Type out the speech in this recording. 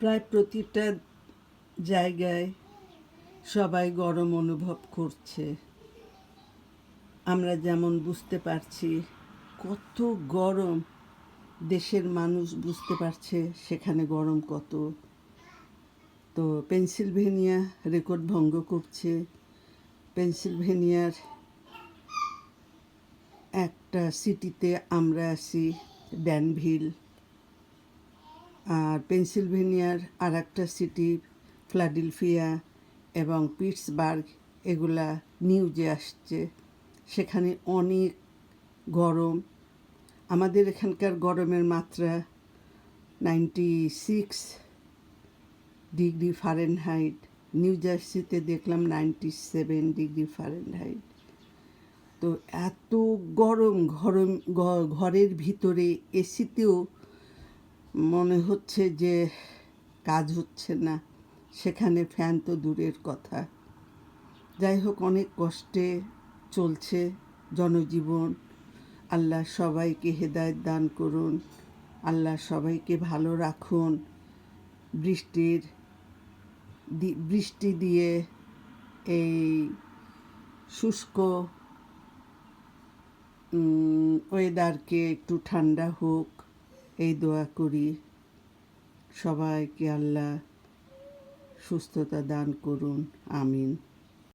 প্রায় প্রতিটা জায়গায় সবাই গরম অনুভব করছে। আমরা যেমন বুঝতে পারছি কত গরম দেশের মানুষ বুঝতে পারছে সেখানে গরম কত। তো পেনসিলভেনিয়া রেকর্ড ভঙ্গ করছে। পেনসিলভেনিয়ার একটা সিটিতে আমরা আছি, ড্যানভিল। আর পেনসিলভেনিয়ার আর একটা সিটি ফ্লাডিলফিয়া এবং পিটসবার্গ এগুলা নিউজে আসছে। সেখানে অনেক গরম। আমাদের এখানকার গরমের মাত্রা ninety six degree Fahrenheit New জার্সিতে দেখলাম নাইনটি সেভেন ডিগ্রি ফারেনহাইট তো এত গরম, ঘরম ঘরের ভিতরে এসিতেও মনে হচ্ছে যে কাজ হচ্ছে না। সেখানে ফ্যান তো দূরের কথা। যাই হোক, অনেক কষ্টে চলছে জনজীবন। আল্লাহ সবাইকে হেদায়েত দান করুন। আল্লাহ সবাইকে ভালো রাখুন। বৃষ্টির বৃষ্টি দিয়ে এই শুষ্ক ওয়েদারকে একটু ঠান্ডা হোক। এই দোয়া করি। সবাইকে আল্লাহ সুস্থতা দান করুন। আমিন।